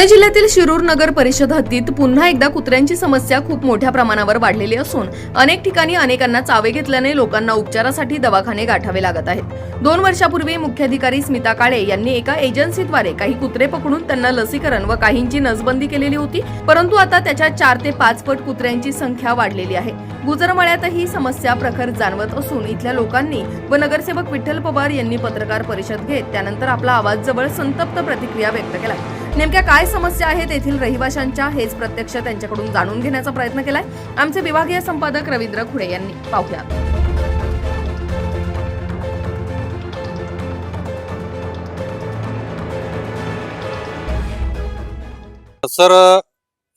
पुणे जिल्ह्यातील शिरूर नगर परिषद हद्दीत पुन्हा एकदा कुत्र्यांची समस्या खूप मोठ्या प्रमाणावर वाढलेली असून अनेक ठिकाणी अनेकांना चावे घेतल्याने लोकांना उपचारासाठी दवाखाने गाठावे लागत आहेत. दोन वर्षापूर्वी मुख्याधिकारी स्मिता काळे यांनी एका एजन्सीद्वारे काही कुत्रे पकडून त्यांना लसीकरण व काहींची नसबंदी केलेली होती परंतु आता त्याच्या चार ते पाच पट कुत्र्यांची संख्या वाढलेली आहे. गुजरमळ्यातही समस्या प्रखर जाणवत असून इथल्या लोकांनी व नगरसेवक विठ्ठल पवार यांनी पत्रकार परिषद घेत त्यानंतर आपला आवाज जवळ संतप्त प्रतिक्रिया व्यक्त केला. नेमक्या काय समस्या आहेत येथील रहिवाशांच्या हेच प्रत्यक्ष त्यांच्याकडून जाणून घेण्याचा प्रयत्न केलाय. आमचे विभागीय संपादक रवींद्र खुडे यांनी पाहुयात सर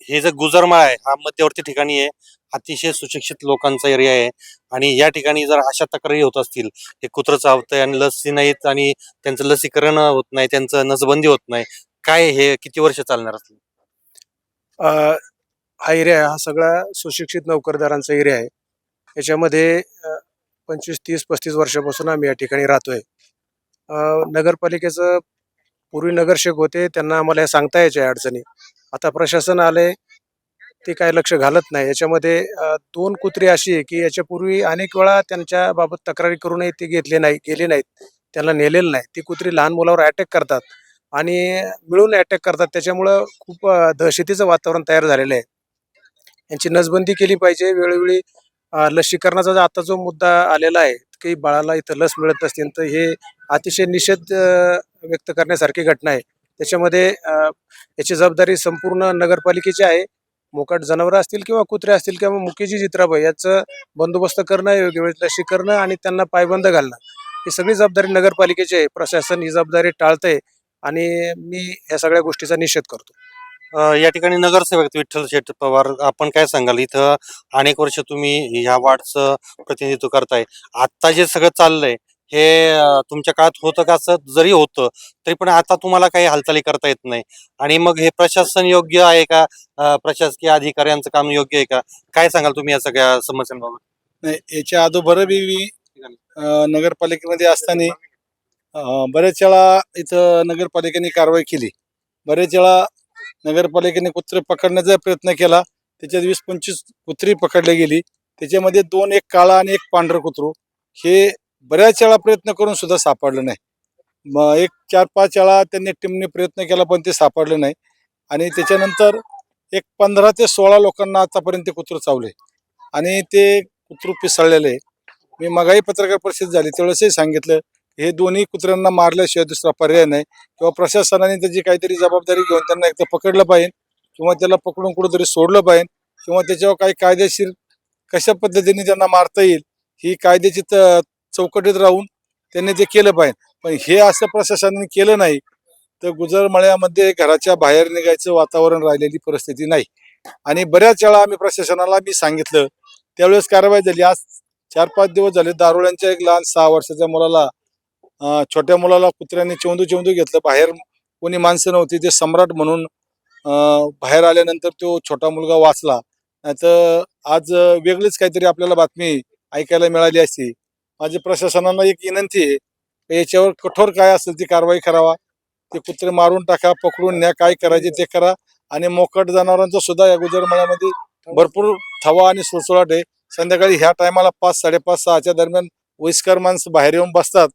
हे जे गुजरमाळ आहे हा मध्यवर्ती ठिकाणी आहे. अतिशय सुशिक्षित लोकांचा एरिया आहे. आणि या ठिकाणी जर अशा तक्रारी होत असतील हे कुत्रं चावतंय आणि लसी नाहीत आणि त्यांचं लसीकरण होत नाही त्यांचं नसबंदी होत नाही काय हे किती वर्ष चालणार असतील हा एरिया हा सगळा सुशिक्षित नोकरदारांचा एरिया आहे. याच्यामध्ये पंचवीस तीस पस्तीस वर्षापासून आम्ही या ठिकाणी राहतोय. अ, नगरपालिकेचं पूर्वी नगरसेवक होते त्यांना आम्हाला हे सांगता यायच्या अडचणी. आता प्रशासन आले ते काय लक्ष घालत नाही. याच्यामध्ये दोन कुत्री अशी आहे की याच्यापूर्वी अनेक वेळा त्यांच्या बाबत तक्रारी करूनही ते घेतले नाही गेले नाहीत. त्यांना नेलेलं नाही. ती कुत्री लहान मुलावर अटॅक करतात. आणि मिळून अटॅक करतात. त्याच्यामुळं खूप दहशतीचं वातावरण तयार झालेलं आहे. यांची नसबंदी केली पाहिजे. वेळोवेळी लसीकरणाचा जो आता जो मुद्दा आलेला आहे की बाळाला इथं लस मिळत नसतील तर हे अतिशय निषेध व्यक्त करण्यासारखी घटना आहे. त्याच्यामध्ये याची जबाबदारी संपूर्ण नगरपालिकेची आहे. मोकाट जनावरं असतील किंवा कुत्रे असतील किंवा मुकेजी जित्राबाई याचं बंदोबस्त करणं योग्य वेळेत लसीकरणं आणि त्यांना पायबंद घालणं ही सगळी जबाबदारी नगरपालिकेची आहे. प्रशासन ही जबाबदारी टाळतंय. आणि मी या सगळ्या गोष्टीचा निषेध करतो. अं, या ठिकाणी नगरसेवक विठ्ठल शेठ पवार आपण काय सांगाल? इथं अनेक वर्ष तुम्ही ह्या वार्डचं प्रतिनिधित्व करताय. आता जे सगळं चाललंय हे अं, तुमच्या काळात होतं का असं जरी होतं तरी पण आता तुम्हाला काही हालचाली करता येत नाही. आणि मग हे प्रशासन योग्य आहे का? अं, प्रशासकीय अधिकाऱ्यांचं काम योग्य आहे का? काय सांगाल तुम्ही या सगळ्या समस्यांबाबत? नाही याच्या अगोदर बी मी अं, नगरपालिकेमध्ये असताना बऱ्याच वेळा इथं नगरपालिकेने कारवाई केली. बऱ्याच वेळा नगरपालिकेने कुत्रे पकडण्याचा प्रयत्न केला त्याच्यात वीस पंचवीस कुत्री पकडली गेली. त्याच्यामध्ये दोन एक काळा आणि एक पांढरं कुत्रू. हे बऱ्याच वेळा प्रयत्न करून सुद्धा सापडलं नाही. मग एक चार पाच वेळा त्यांनी टीमने प्रयत्न केला पण ते सापडलं नाही. आणि त्याच्यानंतर एक पंधरा ते सोळा लोकांना आतापर्यंत ते कुत्रं चावले. आणि ते कुत्रू पिसळलेले. आहे. मी मगाही पत्रकार परिषद झाली त्यावेळेसही सांगितलं हे दोन्ही कुत्र्यांना मारल्याशिवाय दुसरा पर्याय नाही. किंवा प्रशासनाने त्याची काहीतरी जबाबदारी घेऊन त्यांना एकतर पकडलं पाहिजे किंवा त्याला पकडून कुठंतरी सोडलं पाहिजे किंवा त्याच्यावर काही कायदेशीर कशा पद्धतीने त्यांना मारता येईल ही कायद्याची त- चौकटीत राहून त्यांनी ते केलं पाहिजे. पण हे असं प्रशासनाने केलं नाही तर गुजरमळ्यामध्ये घराच्या बाहेर निघायचं वातावरण राहिलेली परिस्थिती नाही. आणि बऱ्याच वेळा आम्ही प्रशासनाला मी सांगितलं त्यावेळेस कारवाई झाली. आज चार पाच दिवस झाले दारुळ्यांच्या एक लहान सहा वर्षाच्या मुलाला छोट्या मुलाला कुत्र्यांनी चेंदू चेंदू घेतलं. बाहेर कोणी माणसं नव्हती. ते सम्राट म्हणून बाहेर आल्यानंतर तो छोटा मुलगा वाचला. नाहीतर आज वेगळीच काहीतरी आपल्याला बातमी ऐकायला मिळाली असती. माझी प्रशासनाला एक विनंती आहे याच्यावर कठोर काय असेल ती कारवाई करावा. ते कुत्रे मारून टाका पकडून न्या काय करायचे ते करा. आणि मोकट जनावरांचा सुद्धा या गुजरमळ्यामध्ये भरपूर थवा आणि सुळसुळाट आहे. संध्याकाळी ह्या टायमाला पाच साडेपाच सहाच्या दरम्यान वयस्कर माणसं बाहेर येऊन बसतात.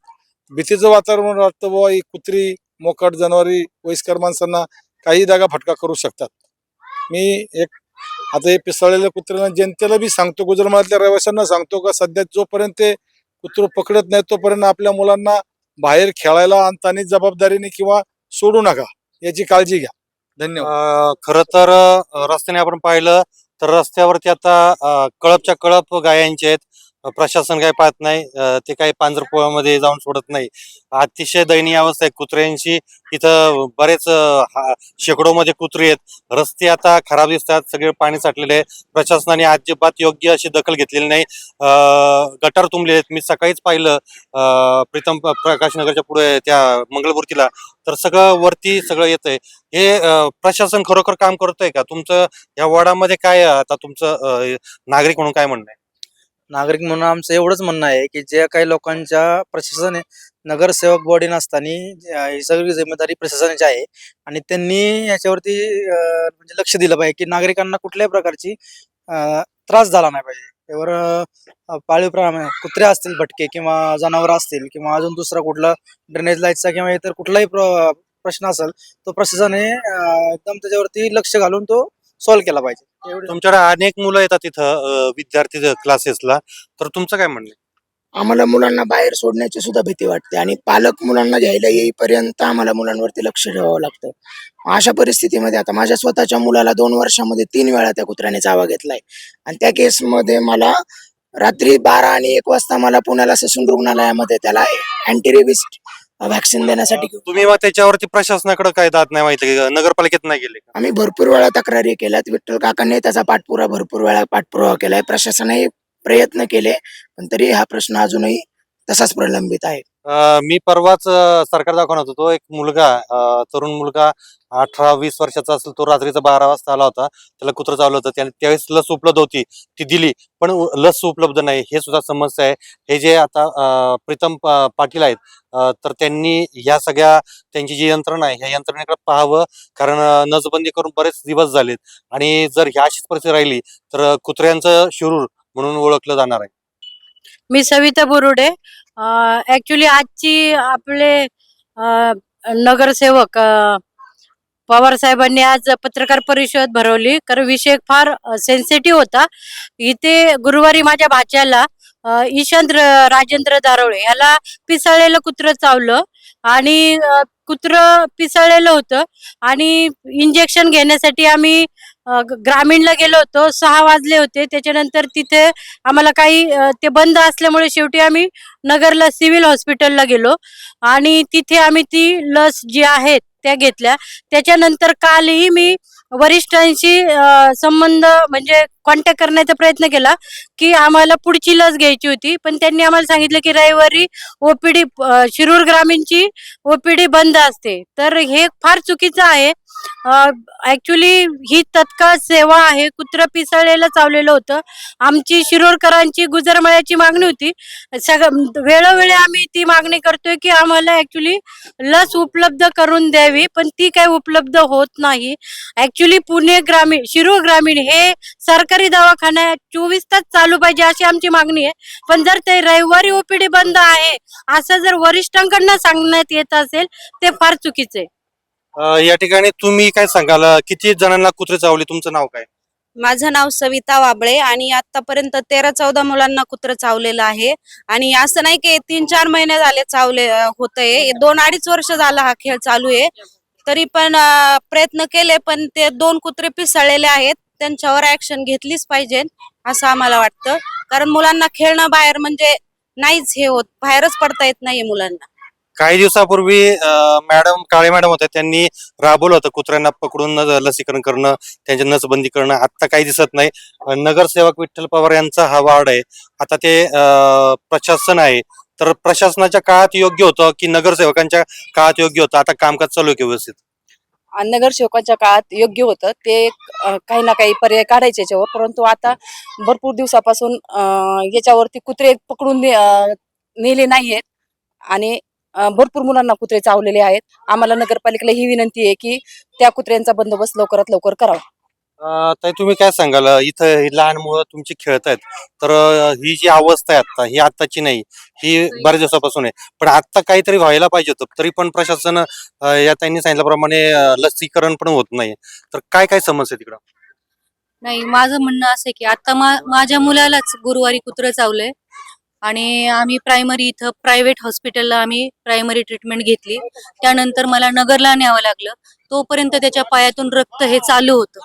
भीतीचं वातावरण वाटतं बाबा ही कुत्री मोकट जनावरी वयस्कर माणसांना काही जागा फटका करू शकतात. मी एक आता हे पिसळलेल्या कुत्र्यांना जनतेला बी सांगतो गुजरमळ्यातल्या रहिवाशांना सांगतो का सध्या जोपर्यंत ते कुत्र पकडत नाही तोपर्यंत आपल्या मुलांना बाहेर खेळायला आणताना जबाबदारीने किंवा सोडू नका. याची काळजी घ्या. धन्यवाद. खर तर रस्त्याने आपण पाहिलं तर रस्त्यावरती आता कळपच्या कळप गायांचे आहेत. प्रशासन काय पाहत नाही. ते काही पांजरपोळामध्ये जाऊन सोडत नाही. अतिशय दयनीय अवस्था आहे. कुत्र्यांची तिथं बरेच हा- शेकडो मध्ये कुत्री आहेत. रस्ते आता खराब दिसतात. सगळे पाणी साठलेले आहे. प्रशासनाने अजिबात योग्य अशी दखल घेतलेली नाही. गटार तुंबले आहेत. मी सकाळीच पाहिलं प्रीतम प्रकाशनगरच्या प्रकाश नगरच्या पुढे त्या मंगळमूर्तीला तर सगळं वरती सगळं येतंय. हे प्रशासन खरोखर काम करतंय का? तुमचं या वॉर्डामध्ये काय आता तुमचं नागरिक म्हणून काय म्हणणं आहे? नागरिक म्हणून आमचं एवढंच म्हणणं आहे की ज्या काही लोकांच्या प्रशासन आहे नगरसेवक बॉडी नसताना ही सगळी जिम्मेदारी प्रशासनाची आहे. आणि त्यांनी याच्यावरती म्हणजे लक्ष दिलं पाहिजे की नागरिकांना कुठल्याही प्रकारची त्रास झाला नाही पाहिजे. त्यावर पाळीव प्राणी कुत्रे असतील भटके किंवा जनावर असतील किंवा अजून दुसरा कुठला ड्रेनेज लाईटचा किंवा इतर कुठलाही प्र- प्रश्न असेल तो प्रशासनाने एकदम त्याच्यावरती लक्ष घालून तो सॉल्व्ह केला पाहिजे. एवढं. तुमच्याकडे अनेक मुलं येतात तिथं अं, विद्यार्थी क्लासेसला तर तुमचं काय म्हणणं आहे? आम्हाला मुलांना बाहेर सोडण्याची सुद्धा भीती वाटते आणि पालक मुलांना घ्यायला येईपर्यंत आम्हाला मुलांवरती लक्ष ठेवावं लागतं. अशा परिस्थितीमध्ये आता माझ्या स्वतःच्या मुलाला दोन वर्षामध्ये तीन वेळा त्या कुत्र्याने चावा घेतलाय. आणि त्या केसमध्ये मला रात्री बारा आणि एक वाजता मला पुण्याला ससून रुग्णालयामध्ये त्याला अँटीरेबिस्ट व्हॅक्सिन देण्यासाठी तुम्ही मग त्याच्यावरती प्रशासनाकडे काय दाद नाही माहिती का? नगरपालिकेत नाही गेले का? आम्ही भरपूर वेळा तक्रारी केल्यात. विठ्ठल काकांनी त्याचा पाठपुरा भरपूर वेळा पाठपुरावा केलाय. प्रशासनही प्रयत्न केले पण तरी हा प्रश्न अजूनही तसाच प्रलंबित आहे. मी परवाच सरकार दाखवत होतो. एक मुलगा तरुण मुलगा अठरा वीस वर्षाचा असेल तो रात्रीचा बारा वाजता आला होता. त्याला कुत्र चावलं होतं. त्याने त्यावेळेस लस उपलब्ध होती. ती दिली. पण लस उपलब्ध नाही. हे सुद्धा समस्या आहे. हे जे आता प्रीतम पाटील आहेत तर त्यांनी ह्या सगळ्या त्यांची जी यंत्रणा आहे ह्या यंत्रणेकडे पाहावं. कारण नजबंदी नसबंदी करून बरेच दिवस झालेत. आणि जर ह्या अशीच परिस्थिती राहिली तर कुत्र्यांचं शिरूर म्हणून ओळखलं जाणार आहे. मी सविता बोरुडे. ऍक्च्युली आजची आपले नगरसेवक पवार साहेबांनी आज पत्रकार परिषद भरवली. कारण विषय फार सेन्सिटिव्ह होता. इथे गुरुवारी माझ्या भाच्याला ईशांत राजेंद्र दारोळे याला पिसाळलेलं कुत्र चावलं आणि कुत्रं कुत्र पिसाळलेलं होतं आणि इंजेक्शन घेण्यासाठी आम्ही ग्रामीणला गेलो होतो सहा वाजले होते. त्याच्यानंतर तिथे आम्हाला काही ते बंद असल्यामुळे शेवटी आम्ही नगरला सिव्हिल हॉस्पिटलला गेलो. आणि तिथे आम्ही ती लस जी आहेत त्या घेतल्या. त्याच्यानंतर कालही मी वरिष्ठांशी संबंध म्हणजे कॉन्टॅक्ट करण्याचा प्रयत्न केला की आम्हाला पुढची लस घ्यायची होती. पण त्यांनी आम्हाला सांगितलं की रविवारी ओपीडी शिरूर ग्रामीणची ओपीडी बंद असते. तर हे फार चुकीचं आहे. ऍक्च्युली ही तत्काळ सेवा आहे. कुत्र पिसळलेलं चावलेलं होतं. आमची शिरोरकरांची गुजरमळ्याची मागणी होती. सगळं वेळोवेळी आम्ही ती मागणी करतोय की आम्हाला ऍक्च्युली लस उपलब्ध करून द्यावी पण ती काही उपलब्ध होत नाही. ऍक्च्युली पुणे ग्रामीण शिरूर ग्रामीण हे सरकारी दवाखाना चोवीस तास चालू पाहिजे अशी आमची मागणी आहे. पण जर ते रविवारी ओपीडी बंद आहे असं जर वरिष्ठांकडनं सांगण्यात येत असेल ते फार चुकीचे अं, या ठिकाणी तुम्ही काय सांगाल? अं, किती जणांना कुत्रे चावले? तुमचं नाव काय? माझं नाव सविता वाबळे आणि आतापर्यंत तेरा चौदा मुलांना कुत्र चावलेलं आहे. आणि असं नाही की तीन चार महिने झाले चावले होतंय. दोन अडीच वर्ष झाला हा खेळ चालू आहे. तरी पण अं, प्रयत्न केले पण ते दोन कुत्रे पिसळलेले आहेत. त्यांच्यावर ऍक्शन घेतलीच पाहिजे असं आम्हाला वाटतं. कारण मुलांना खेळणं बाहेर म्हणजे नाहीच हे होत बाहेरच पडता येत नाहीये मुलांना. काही दिवसापूर्वी मॅडम काळे मॅडम होत्या त्यांनी राबवलं होतं कुत्र्यांना पकडून न- लसीकरण करणं त्यांची नसबंदी करणं आता काही दिसत नाही. नगरसेवक विठ्ठल पवार यांचा हा वार्ड आहे. आता ते प्रशासन आहे. तर प्रशासनाच्या काळात योग्य होतं की नगरसेवकांच्या काळात योग्य होतं? आता कामकाज चालू आहे व्यवस्थित? नगरसेवकांच्या काळात योग्य होतं. ते काही ना काही पर्याय काढायचे याच्यावर. परंतु आता भरपूर दिवसापासून याच्यावरती कुत्रे पकडून ने- नेले नाहीयेत. आणि भरपूर मुलांना कुत्रे चावलेले आहेत. आम्हाला नगरपालिकेला ही विनंती आहे की त्या कुत्र्यांचा बंदोबस्त लवकरात लवकर करावा. ताई तुम्ही काय सांगाल? इथं लहान मुलं तुमची खेळतायत तर ही जी अवस्था आहे आता ही आत्ताची नाही ही बऱ्याच दिवसापासून आहे. पण आता काहीतरी व्हायला पाहिजे होतं तरी पण प्रशासन या त्यांनी सांगितल्याप्रमाणे लसीकरण पण होत नाही. तर काय काय समस्या तिकडं? नाही माझं म्हणणं असं आहे की आता माझ्या मुलालाच गुरुवारी कुत्रं चावलंय आणि आम्ही प्रायमरी इथं प्रायव्हेट हॉस्पिटलला आम्ही प्रायमरी ट्रीटमेंट घेतली. त्यानंतर मला नगरला न्यावं लागलं. तोपर्यंत त्याच्या पायातून रक्त हे चालू होतं.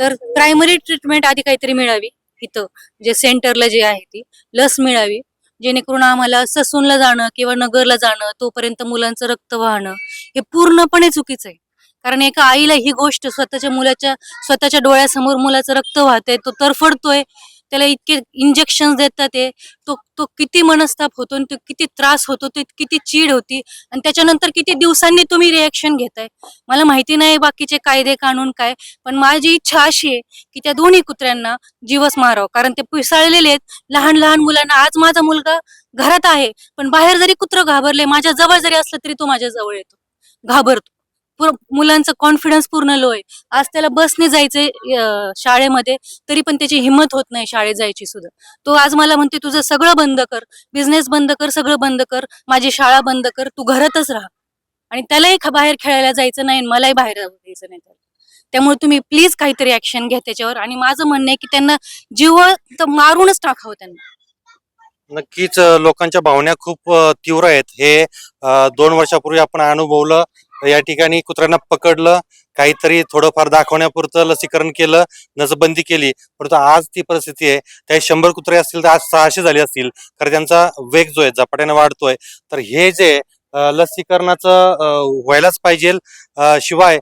तर प्रायमरी ट्रीटमेंट आधी काहीतरी मिळावी इथं. जे सेंटरला जे आहे ती लस मिळावी. जेणेकरून आम्हाला ससूनला जाणं किंवा नगरला जाणं तोपर्यंत मुलांचं रक्त वाहणं हे पूर्णपणे चुकीचं आहे. कारण एका आईला ही गोष्ट स्वतःच्या मुलाच्या स्वतःच्या डोळ्यासमोर मुलाचं रक्त वाहतंय तो तरफडतोय त्याला इतके इंजेक्शन देतात ते. तो तो किती मनस्ताप होतो आणि तो किती त्रास होतो ते किती चीड होती आणि त्याच्यानंतर किती दिवसांनी तुम्ही रिॲक्शन घेताय. मला माहिती नाही बाकीचे कायदे कानून काय पण माझी इच्छा अशी आहे की त्या दोन्ही कुत्र्यांना जीवच मारावं. कारण ते पिसाळलेले आहेत. लहान लहान मुलांना आज माझा मुलगा घरात आहे पण बाहेर जरी कुत्र घाबरले माझ्या जवळ जरी असलं तरी तो माझ्या जवळ येतो. घाबरतो. मुलांचा कॉन्फिडन्स पूर्ण लो आहे. आज त्याला बसने जायचंय शाळेमध्ये तरी पण त्याची हिंमत होत नाही शाळेत जायची सुद्धा. तो आज मला म्हणते तुझं सगळं बंद कर. बिझनेस बंद कर सगळं बंद कर. माझी शाळा बंद कर. तू घरातच राहा. आणि त्यालाही बाहेर खेळायला जायचं नाही मलाही बाहेर जायचं नाही त्याला. त्यामुळे तुम्ही प्लीज काहीतरी ऍक्शन घ्या त्याच्यावर. आणि माझं म्हणणं आहे की त्यांना जीव तर मारूनच टाकावं त्यांना. नक्कीच लोकांच्या भावना खूप तीव्र आहेत. हे दोन वर्षापूर्वी आपण अनुभवलं. या ठिकाणी कुत्र्यांना पकडलं काहीतरी थोडंफार दाखवण्यापुरतं लसीकरण केलं नजबंदी केली. परंतु आज ती परिस्थिती आहे त्या शंभर कुत्रे असतील तर आज सहाशे झाले असतील कारण त्यांचा वेग जो आहे झपाट्याने वाढतोय. तर हे जे लसीकरणाचं व्हायलाच पाहिजे. शिवाय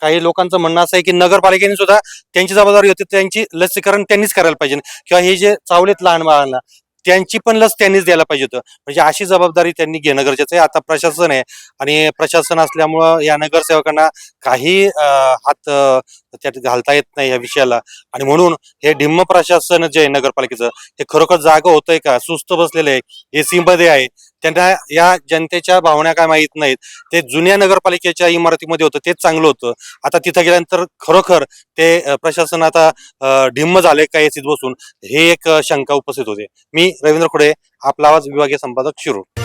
काही लोकांचं म्हणणं असं आहे की नगरपालिकेने सुद्धा त्यांची जबाबदारी होती त्यांची लसीकरण त्यांनीच करायला पाहिजे. किंवा हे जे चावलेत लहान बाळांना त्यांची पण लस त्यांनीच द्यायला पाहिजे होतं. म्हणजे अशी जबाबदारी त्यांनी घेणं गरजेचं आहे. आता प्रशासन आहे आणि प्रशासन असल्यामुळं या नगरसेवकांना काही हात त्यात घालता येत नाही या विषयाला. आणि म्हणून हे ढिम्म प्रशासन जे आहे नगरपालिकेचं हे खरोखर जागा होतंय का? सुस्त बसलेलं आहे. एसी मध्ये आहे. त्यांना या जनतेच्या भावना काय माहीत नाहीत. ते जुन्या नगरपालिकेच्या इमारतीमध्ये होतं. तेच चांगलं होतं. आता तिथं गेल्यानंतर खरोखर ते प्रशासन आता ढिम्म झाले का एसीत बसून हे एक शंका उपस्थित होते. मी रवींद्र खुडे आपला आवाज विभागीय संपादक शिरूर.